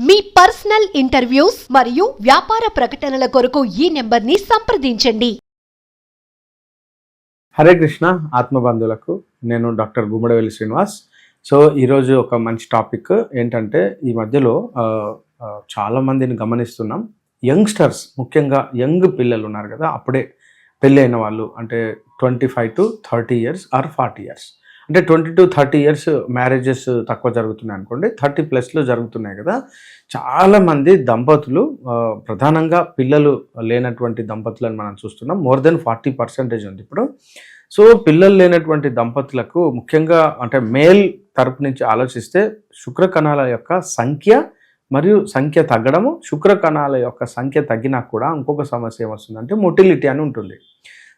మీ personal interviews మరియు వ్యాపార ప్రకటనల కొరకు ఈ నెంబర్ని సంప్రదించండి. హరే కృష్ణ ఆత్మబంధువులకు. నేను డాక్టర్ గుమ్మడవెల్లి శ్రీనివాస్. సో ఈరోజు ఒక మంచి టాపిక్ ఏంటంటే ఈ మధ్యలో ఆ, ఆ, చాలా మందిని గమనిస్తున్నాం. యంగ్స్టర్స్ ముఖ్యంగా యంగ్ పిల్లలు ఉన్నారు కదా అప్పుడే పెళ్ళి అయిన వాళ్ళు అంటే twenty five to thirty years or forty years. అంటే twenty to thirty years marriages తక్కువ జరుగుతున్నాయి అనుకోండి. థర్టీ ప్లస్లో జరుగుతున్నాయి కదా. చాలామంది దంపతులు ప్రధానంగా పిల్లలు లేనటువంటి దంపతులను మనం చూస్తున్నాం. మోర్ దెన్ ఫార్టీ పర్సెంటేజ్ ఉంది ఇప్పుడు. సో పిల్లలు లేనటువంటి దంపతులకు ముఖ్యంగా అంటే మేల్ తరపు నుంచి ఆలోచిస్తే శుక్ర కణాల యొక్క సంఖ్య మరియు సంఖ్య తగ్గడము శుక్ర కణాల యొక్క సంఖ్య తగ్గినా కూడా ఇంకొక సమస్య ఏమొస్తుందంటే మొటిలిటీ అని ఉంటుంది.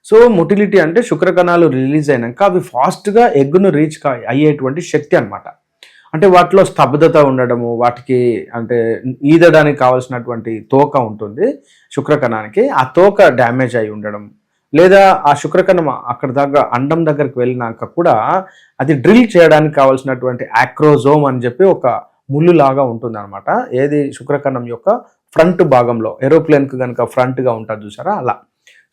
సో మొటిలిటీ అంటే శుక్రకణాలు రిలీజ్ అయినాక అవి ఫాస్ట్గా ఎగ్గును రీచ్ అయ్యేటువంటి శక్తి అనమాట అంటే వాటిలో స్తబ్దత ఉండడము వాటికి అంటే ఈదడానికి కావాల్సినటువంటి తోక ఉంటుంది శుక్రకణానికి. ఆ తోక డ్యామేజ్ అయి ఉండడం. లేదా ఆ శుక్రకణం అక్కడ దాకా అండం దగ్గరికి వెళ్ళినాక కూడా అది డ్రిల్ చేయడానికి కావాల్సినటువంటి యాక్రోజోమ్ అని చెప్పి ఒక ముళ్ళు లాగా ఉంటుంది అనమాట ఏది? శుక్రకణం యొక్క ఫ్రంట్ భాగంలో. ఏరోప్లేన్కి కనుక ఫ్రంట్గా ఉంటుంది చూసారా? అలా.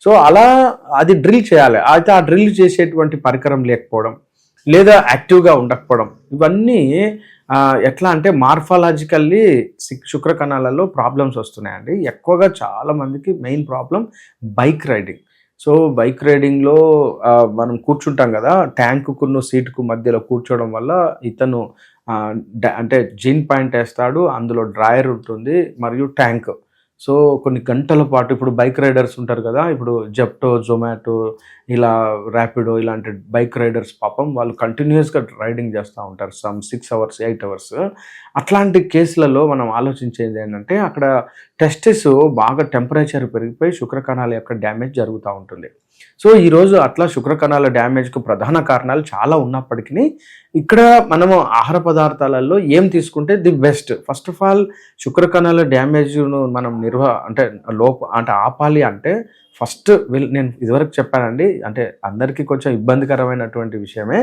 సో అలా అది డ్రిల్ చేయాలి. అయితే ఆ డ్రిల్ చేసేటువంటి పరికరం లేకపోవడం లేదా యాక్టివ్గా ఉండకపోవడం ఇవన్నీ ఎట్లా అంటే మార్ఫాలజికల్లీ శుక్ర కణాలలో ప్రాబ్లమ్స్ వస్తున్నాయండి. ఎక్కువగా చాలామందికి main problem bike riding. So bike రైడింగ్లో మనం కూర్చుంటాం కదా ట్యాంకుకును సీటుకు మధ్యలో కూర్చోవడం వల్ల ఇతను డ- అంటే జీన్ పాయింట్ వేస్తాడు అందులో డ్రాయర్ ఉంటుంది మరియు ట్యాంక్. సో కొన్ని గంటల పాటు ఇప్పుడు బైక్ రైడర్స్ ఉంటారు కదా ఇప్పుడు జెప్టో జొమాటో ఇలా ర్యాపిడో ఇలాంటి బైక్ రైడర్స్ పాపం వాళ్ళు కంటిన్యూస్గా రైడింగ్ చేస్తూ ఉంటారు. Some six hours eight hours అట్లాంటి కేసులలో మనం ఆలోచించేది ఏంటంటే అక్కడ టెస్టిస్ బాగా టెంపరేచర్ పెరిగిపోయి శుక్రకణాల యొక్క డ్యామేజ్ జరుగుతూ ఉంటుంది. సో ఈరోజు అట్లా శుక్రకణాల డ్యామేజ్కు ప్రధాన కారణాలు చాలా ఉన్నప్పటికీ ఇక్కడ మనము ఆహార పదార్థాలలో ఏం తీసుకుంటే the best. First of all శుక్రకణాల డ్యామేజ్ను మనం నిర్వ అంటే లోప అంటే ఆపాలి అంటే ఫస్ట్ విల్ నేను ఇదివరకు చెప్పానండి అంటే అందరికీ కొంచెం ఇబ్బందికరమైనటువంటి విషయమే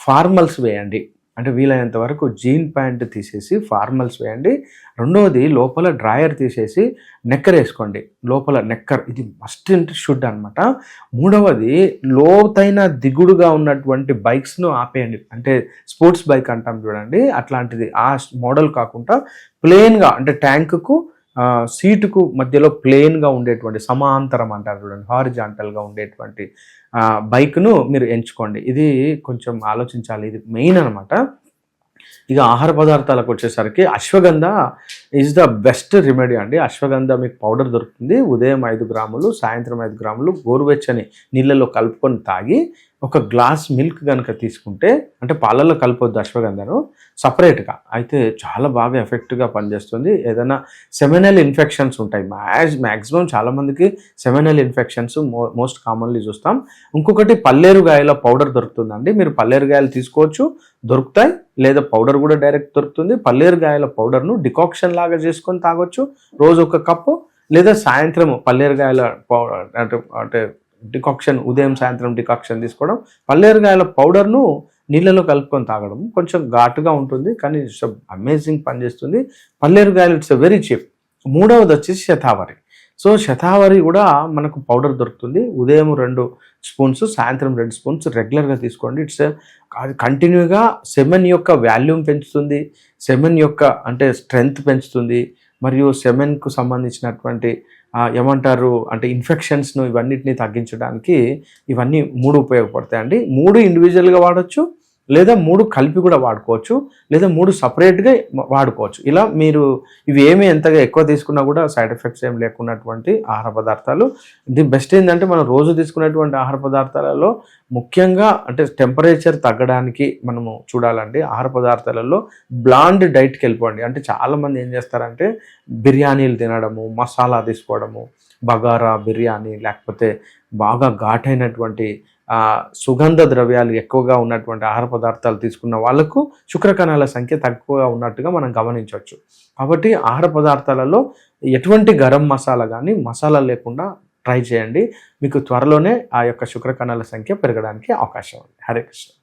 ఫార్మల్స్ వేయండి. అంటే వీలైనంత వరకు జీన్ ప్యాంట్ తీసేసి ఫార్మల్స్ వేయండి. రెండవది లోపల డ్రాయర్ తీసేసి నెక్కర్ వేసుకోండి. లోపల నెక్కర్ ఇది మస్ట్ అండ్ షుడ్ అనమాట మూడవది లోతైన దిగుడుగా ఉన్నటువంటి బైక్స్ను ఆపేయండి. అంటే స్పోర్ట్స్ బైక్ అంటాం చూడండి. అట్లాంటిది ఆ మోడల్ కాకుండా ప్లెయిన్గా అంటే ట్యాంకుకు సీటుకు మధ్యలో ప్లెయిన్గా ఉండేటువంటి సమాంతరం అంటారు చూడండి హారిజాంటల్గా ఉండేటువంటి బైక్ను మీరు ఎంచుకోండి. ఇది కొంచెం ఆలోచించాలి. ఇది మెయిన్ అనమాట ఇక ఆహార పదార్థాలకు వచ్చేసరికి ashwagandha is the best remedy అండి. అశ్వగంధ మీకు పౌడర్ దొరుకుతుంది. ఉదయం ఐదు గ్రాములు సాయంత్రం ఐదు గ్రాములు గోరువెచ్చని నీళ్ళలో కలుపుకొని తాగి ఒక గ్లాస్ మిల్క్ కనుక తీసుకుంటే అంటే పాలల్లో కలపొద్దు అశ్వగంధను సపరేట్గా అయితే చాలా బాగా ఎఫెక్ట్గా పనిచేస్తుంది. ఏదైనా సెమినల్ ఇన్ఫెక్షన్స్ ఉంటాయి. మ్యాక్స్ మ్యాక్సిమం చాలామందికి seminal infections mo most commonly చూస్తాం. ఇంకొకటి పల్లేరుగాయల పౌడర్ దొరుకుతుందండి. మీరు పల్లేరుగాయలు తీసుకోవచ్చు. దొరుకుతాయి. లేదా పౌడర్ కూడా డైరెక్ట్ దొరుకుతుంది. పల్లేరుగాయల పౌడర్ను డికాక్షన్ లాగా చేసుకొని తాగొచ్చు. రోజు ఒక కప్పు లేదా సాయంత్రం పల్లేరుగాయల పౌడర్ అంటే అంటే డికాక్షన్ ఉదయం సాయంత్రం డికాక్షన్ తీసుకోవడం పల్లేరుగాయల పౌడర్ను నీళ్ళలో కలుపుకొని తాగడం కొంచెం ఘాటుగా ఉంటుంది కానీ ఇట్స్ అమేజింగ్ పనిచేస్తుంది పల్లేరుగాయలు ఇట్స్ వెరీ చీప్ మూడవది వచ్చేసి శతావరి. సో శతావరి కూడా మనకు పౌడర్ దొరుకుతుంది. ఉదయం రెండు స్పూన్స్ సాయంత్రం రెండు స్పూన్స్ రెగ్యులర్గా తీసుకోండి. ఇట్స్ అది కంటిన్యూగా సెమెన్ యొక్క వాల్యూమ్ పెంచుతుంది. సెమెన్ యొక్క అంటే స్ట్రెంగ్త్ పెంచుతుంది. మరియు సెమెన్కు సంబంధించినటువంటి ఏమంటారు? అంటే ఇన్ఫెక్షన్స్ను ఇవన్నిటిని తగ్గించడానికి ఇవన్నీ మూడు ఉపయోగపడతాయండి. మూడు ఇండివిజువల్గా వాడచ్చు లేదా మూడు కలిపి కూడా వాడుకోవచ్చు లేదా మూడు సపరేట్గా వాడుకోవచ్చు. ఇలా మీరు ఇవి ఏమి ఎంతగా ఎక్కువ తీసుకున్నా కూడా సైడ్ ఎఫెక్ట్స్ ఏం లేకున్నటువంటి ఆహార పదార్థాలు. ది బెస్ట్ ఏంటంటే మనం రోజు తీసుకునేటువంటి ఆహార పదార్థాలలో ముఖ్యంగా అంటే టెంపరేచర్ తగ్గడానికి మనము చూడాలండి. ఆహార పదార్థాలలో బ్లాండ్ డైట్కి వెళ్ళిపోండి. అంటే చాలామంది ఏం చేస్తారంటే బిర్యానీలు తినడము మసాలా తీసుకోవడము బగారా బిర్యానీ లేకపోతే బాగా ఘాటైనటువంటి సుగంధ ద్రవ్యాలు ఎక్కువగా ఉన్నటువంటి ఆహార పదార్థాలు తీసుకున్న వాళ్ళకు శుక్రకణాల సంఖ్య తక్కువగా ఉన్నట్టుగా మనం గమనించవచ్చు. కాబట్టి ఆహార పదార్థాలలో ఎటువంటి గరం మసాలా కానీ మసాలా లేకుండా ట్రై చేయండి. మీకు త్వరలోనే ఆ యొక్క శుక్రకణాల సంఖ్య పెరగడానికి అవకాశం ఉంది. హరే కృష్ణ.